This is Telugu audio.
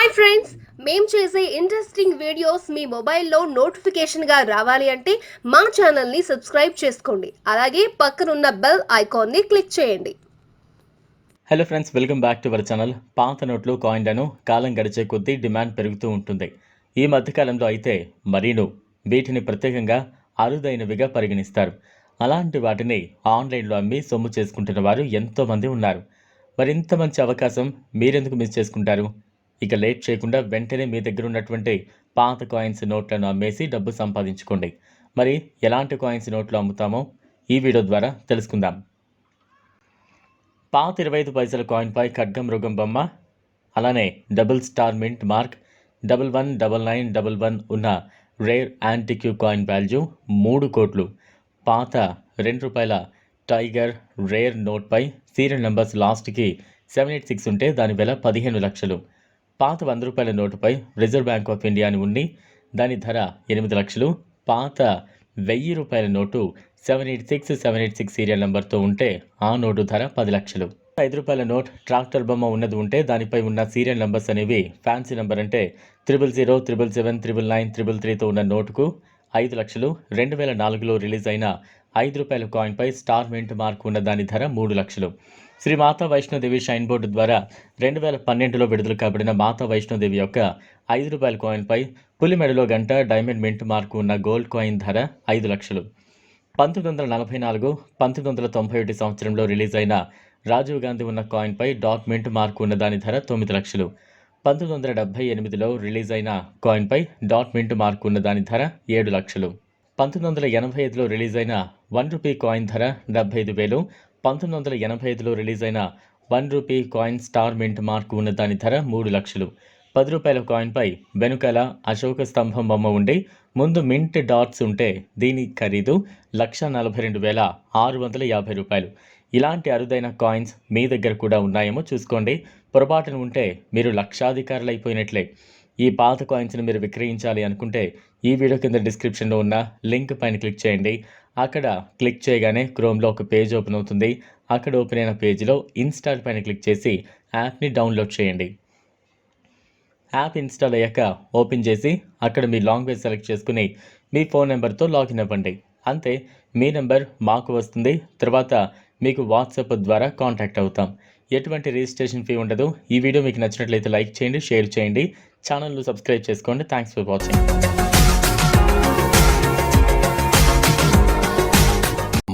హాయ్ ఫ్రెండ్స్ మేము చేసే ఇంట్రెస్టింగ్ వీడియోస్ మీ మొబైల్లో నోటిఫికేషన్గా రావాలి అంటే మా ఛానల్ని సబ్స్క్రైబ్ చేసుకోండి. అలాగే పక్కనున్న బెల్ ఐకాన్ని క్లిక్ చేయండి. Hello friends welcome back to our channel పాత నోట్లు కాయిన్లను కాలం గడిచే కొద్దీ డిమాండ్ పెరుగుతూ ఉంటుంది. ఈ మధ్యకాలంలో అయితే మరీను వీటిని ప్రత్యేకంగా అరుదైనవిగా పరిగణిస్తారు. అలాంటి వాటిని ఆన్లైన్లో అమ్మి సొమ్ము చేసుకుంటున్న వారు ఎంతోమంది ఉన్నారు. మరి ఇంత మంచి అవకాశం మీరెందుకు మిస్ చేసుకుంటారు? ఇక లేట్ చేయకుండా వెంటనే మీ దగ్గర ఉన్నటువంటి పాత కాయిన్స్ నోట్లను అమ్మేసి డబ్బు సంపాదించుకోండి. మరి ఎలాంటి కాయిన్స్ నోట్లు అమ్ముతామో ఈ వీడియో ద్వారా తెలుసుకుందాం. పాత ఇరవై ఐదు పైసల కాయిన్పై ఖడ్గం మృగం బొమ్మ అలానే double star mint mark double one double nine double one ఉన్న రేర్ యాంటిక్యూ కాయిన్ వాల్యూ మూడు కోట్లు. పాత రెండు రూపాయల టైగర్ రేర్ నోట్పై సీరియల్ నెంబర్స్ లాస్ట్కి సెవెన్ ఎయిట్ సిక్స్ ఉంటే దాని వెల పదిహేను లక్షలు. పాత వంద రూపాయల నోటుపై రిజర్వ్ బ్యాంక్ ఆఫ్ ఇండియా అని ఉండి దాని ధర ఎనిమిది లక్షలు. పాత వెయ్యి రూపాయల note seven eight six seven eight six serial నెంబర్తో ఉంటే ఆ నోటు ధర పది లక్షలు. ఐదు రూపాయల నోట్ ట్రాక్టర్ బొమ్మ ఉన్నది ఉంటే దానిపై ఉన్న సీరియల్ నెంబర్స్ అనేవి ఫ్యాన్సీ నెంబర్ అంటే triple zero triple seven triple nine triple త్రీతో ఉన్న నోటుకు ఐదు లక్షలు. రెండు వేల నాలుగులో రిలీజ్ అయిన ఐదు రూపాయల కాయిన్పై స్టార్ మింట్ మార్క్ ఉన్న దాని ధర మూడు లక్షలు. శ్రీ మాతా వైష్ణోదేవి షైన్ బోర్డు ద్వారా రెండు వేల పన్నెండులో విడుదల కాబడిన మాతా వైష్ణోదేవి యొక్క ఐదు రూపాయల కాయిన్పై పులి మెడలో గంట డైమండ్ మింట్ మార్కు ఉన్న గోల్డ్ కాయిన్ ధర ఐదు లక్షలు. పంతొమ్మిది వందల నలభై నాలుగు పంతొమ్మిది వందల తొంభై ఒకటి సంవత్సరంలో రిలీజ్ అయిన రాజీవ్ గాంధీ ఉన్న కాయిన్పై డాట్ మింట్ మార్కు ఉన్న దాని ధర తొమ్మిది లక్షలు. పంతొమ్మిది వందల డెబ్బై ఎనిమిదిలో రిలీజ్ అయిన కాయిన్పై డాట్ మింట్ మార్కు ఉన్న దాని ధర ఏడు లక్షలు. పంతొమ్మిది వందల ఎనభై ఐదులో రిలీజ్ అయిన వన్ రూపీ కాయిన్ ధర డెబ్బై ఐదు వేలు పంతొమ్మిది వందల ఎనభై ఐదులో రిలీజ్ అయిన one rupee coin star mint mark ఉన్న దాని ధర మూడు లక్షలు. పది రూపాయల కాయిన్పై వెనుకల అశోక స్తంభం బొమ్మ ఉండి ముందు మింట్ డాట్స్ ఉంటే దీని ఖరీదు లక్ష నలభై రెండు వేల ఆరు వందల యాభై రూపాయలు. ఇలాంటి అరుదైన కాయిన్స్ మీ దగ్గర కూడా ఉన్నాయేమో చూసుకోండి. పొరపాటున ఉంటే మీరు లక్షాధికారులు అయిపోయినట్లే ఈ పాత కాయిన్స్ని మీరు విక్రయించాలి అనుకుంటే ఈ వీడియో కింద డిస్క్రిప్షన్లో ఉన్న లింక్ పైన క్లిక్ చేయండి. అక్కడ క్లిక్ చేయగానే క్రోమ్లో ఒక పేజ్ ఓపెన్ అవుతుంది. అక్కడ ఓపెన్ అయిన పేజీలో ఇన్స్టాల్ పైన క్లిక్ చేసి యాప్ని డౌన్లోడ్ చేయండి. యాప్ ఇన్స్టాల్ అయ్యాక ఓపెన్ చేసి అక్కడ మీ లాంగ్వేజ్ సెలెక్ట్ చేసుకుని మీ ఫోన్ నెంబర్తో లాగిన్ అవ్వండి. అంతే మీ నెంబర్ మాకు వస్తుంది. తర్వాత మీకు వాట్సాప్ ద్వారా కాంటాక్ట్ అవుతాం. ఎటువంటి రిజిస్ట్రేషన్ ఫీ ఉండదు. ఈ వీడియో మీకు నచ్చినట్లయితే లైక్ చేయండి షేర్ చేయండి. ఛానల్ను సబ్స్క్రైబ్ చేసుకోండి. Thanks for watching